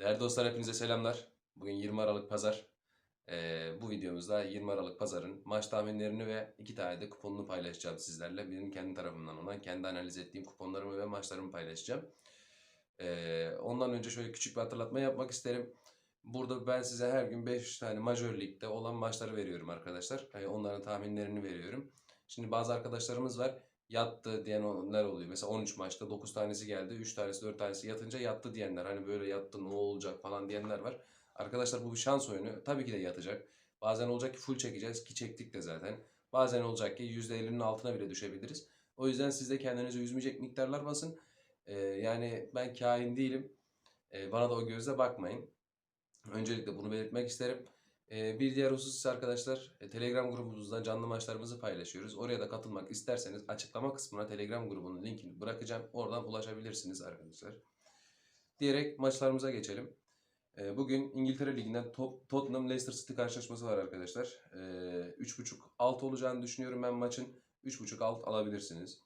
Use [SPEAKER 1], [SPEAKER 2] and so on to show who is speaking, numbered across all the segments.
[SPEAKER 1] Değerli dostlar hepinize selamlar. Bugün 20 Aralık Pazar. Ee, bu videomuzda 20 Aralık Pazar'ın maç tahminlerini ve iki tane de kuponunu paylaşacağım sizlerle. Benim kendi tarafımdan olan kendi analiz ettiğim kuponlarımı ve maçlarımı paylaşacağım. Ee, ondan önce şöyle küçük bir hatırlatma yapmak isterim. Burada ben size her gün 5 tane Major Lig'de olan maçları veriyorum arkadaşlar. Ee, onların tahminlerini veriyorum. Şimdi bazı arkadaşlarımız var yattı diyenler oluyor. Mesela 13 maçta 9 tanesi geldi. 3 tanesi 4 tanesi yatınca yattı diyenler. Hani böyle yattı ne olacak falan diyenler var. Arkadaşlar bu bir şans oyunu. Tabii ki de yatacak. Bazen olacak ki full çekeceğiz ki çektik de zaten. Bazen olacak ki %50'nin altına bile düşebiliriz. O yüzden siz de kendinizi üzmeyecek miktarlar basın. Ee, yani ben kain değilim. Ee, bana da o gözle bakmayın. Öncelikle bunu belirtmek isterim. Ee, bir diğer husus ise arkadaşlar e, Telegram grubumuzda canlı maçlarımızı paylaşıyoruz. Oraya da katılmak isterseniz açıklama kısmına Telegram grubunun linkini bırakacağım. Oradan ulaşabilirsiniz arkadaşlar. Diyerek maçlarımıza geçelim. Ee, Bugün İngiltere Ligi'nden Tottenham Leicester City karşılaşması var arkadaşlar. Ee, 3.5 alt olacağını düşünüyorum ben maçın. 3.5 alt alabilirsiniz.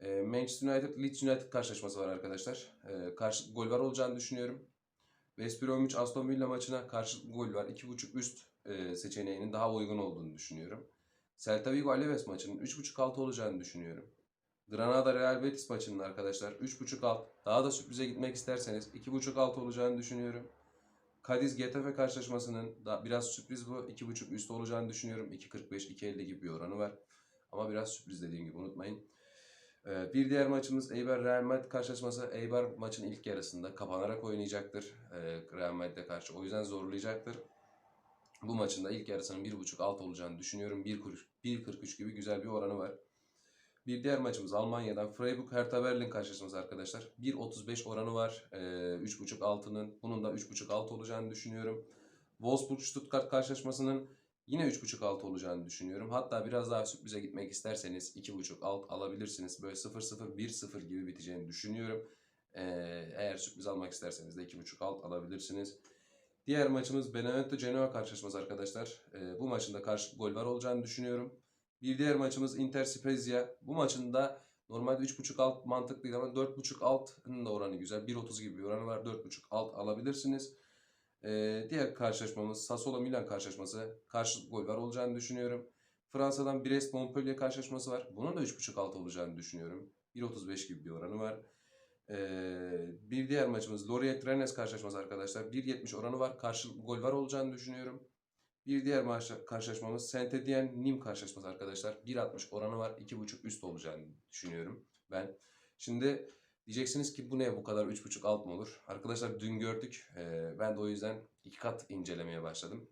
[SPEAKER 1] Ee, Manchester United Leeds United karşılaşması var arkadaşlar. Ee, Karşı gol var olacağını düşünüyorum. West Bromwich Aston Villa maçına karşı gol var. 2.5 üst e, seçeneğinin daha uygun olduğunu düşünüyorum. Celta Vigo Alaves maçının 3.5 alt olacağını düşünüyorum. Granada Real Betis maçının arkadaşlar 3.5 alt. Daha da sürprize gitmek isterseniz 2.5 alt olacağını düşünüyorum. Cadiz Getafe karşılaşmasının da biraz sürpriz bu. 2.5 üst olacağını düşünüyorum. 2.45 2.50 gibi bir oranı var. Ama biraz sürpriz dediğim gibi unutmayın. Ee, Bir diğer maçımız Eibar Real Madrid karşılaşması. Eibar maçın ilk yarısında kapanarak oynayacaktır ee, Real Madrid'e karşı. O yüzden zorlayacaktır. Bu maçın da ilk yarısının 1.5 alt olacağını düşünüyorum. 1.40 1.43 gibi güzel bir oranı var. Bir diğer maçımız Almanya'dan Freiburg Hertha Berlin karşılaşması arkadaşlar. 1.35 oranı var. Ee, 3.5 altının. Bunun da 3.5 alt olacağını düşünüyorum. Wolfsburg Stuttgart karşılaşmasının Yine 3.5 alt olacağını düşünüyorum. Hatta biraz daha sürprize gitmek isterseniz 2.5 alt alabilirsiniz. Böyle 0-0, 1-0 gibi biteceğini düşünüyorum. Ee, eğer sürpriz almak isterseniz de 2.5 alt alabilirsiniz. Diğer maçımız Benevento Genoa karşılaşması arkadaşlar. Ee, bu maçın da karşı gol var olacağını düşünüyorum. Bir diğer maçımız Inter Spezia. Bu maçın da normalde 3.5 alt mantıklıydı ama 4.5 altın da oranı güzel. 1.30 gibi bir oranı var. 4.5 alt alabilirsiniz. Ee, diğer karşılaşmamız Sassuolo Milan karşılaşması. Karşılık gol var olacağını düşünüyorum. Fransa'dan Brest Montpellier karşılaşması var. Bunun da 3.5 alt olacağını düşünüyorum. 1.35 gibi bir oranı var. Ee, bir diğer maçımız Lorient Rennes karşılaşması arkadaşlar. 1.70 oranı var. Karşılık gol var olacağını düşünüyorum. Bir diğer maç karşılaşmamız Saint Etienne Nîmes karşılaşması arkadaşlar. 1.60 oranı var. 2.5 üst olacağını düşünüyorum ben. Şimdi Diyeceksiniz ki bu ne bu kadar 3.5 alt mı olur? Arkadaşlar dün gördük. Ee, ben de o yüzden iki kat incelemeye başladım.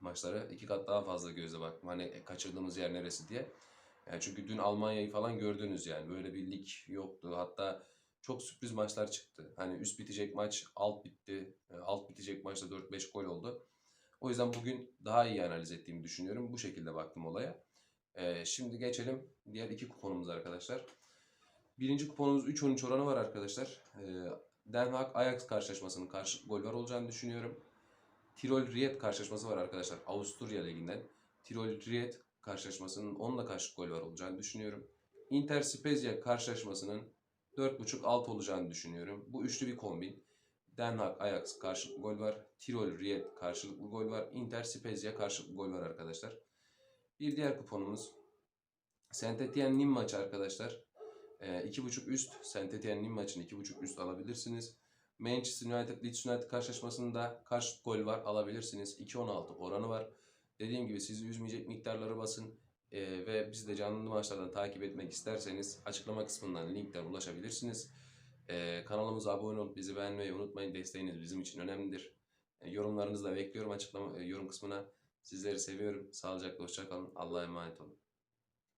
[SPEAKER 1] Maçları iki kat daha fazla gözle baktım. Hani kaçırdığımız yer neresi diye. Yani çünkü dün Almanya'yı falan gördünüz yani. Böyle bir lig yoktu. Hatta çok sürpriz maçlar çıktı. Hani üst bitecek maç alt bitti. Ee, Alt bitecek maçta 4-5 gol oldu. O yüzden bugün daha iyi analiz ettiğimi düşünüyorum. Bu şekilde baktım olaya. Ee, şimdi geçelim diğer iki kuponumuza arkadaşlar. Birinci kuponumuz 3-13 oranı var arkadaşlar. Ee, Den Haag Ajax karşılaşmasının karşı gol var olacağını düşünüyorum. Tirol Ried karşılaşması var arkadaşlar. Avusturya Ligi'nden. Tirol Ried karşılaşmasının onunla karşı gol var olacağını düşünüyorum. Inter Spezia karşılaşmasının 4.5 alt olacağını düşünüyorum. Bu üçlü bir kombin. Den Haag Ajax karşılıklı gol var. Tirol Ried karşılıklı gol var. Inter Spezia karşılıklı gol var arkadaşlar. Bir diğer kuponumuz Saint Etienne Nîmes maçı arkadaşlar. Ee, 2.5 üst Saint Etienne'nin maçını 2.5 üst alabilirsiniz. Manchester United Leeds United karşılaşmasında karşı gol var alabilirsiniz. 2.16 oranı var. Dediğim gibi sizi üzmeyecek miktarları basın. Ee, ve bizi de canlı maçlardan takip etmek isterseniz açıklama kısmından linkten ulaşabilirsiniz. Ee, kanalımıza abone olup bizi beğenmeyi unutmayın. Desteğiniz bizim için önemlidir. Ee, yorumlarınızı da bekliyorum açıklama e, yorum kısmına. Sizleri seviyorum. Sağlıcakla hoşça kalın. Allah'a emanet olun.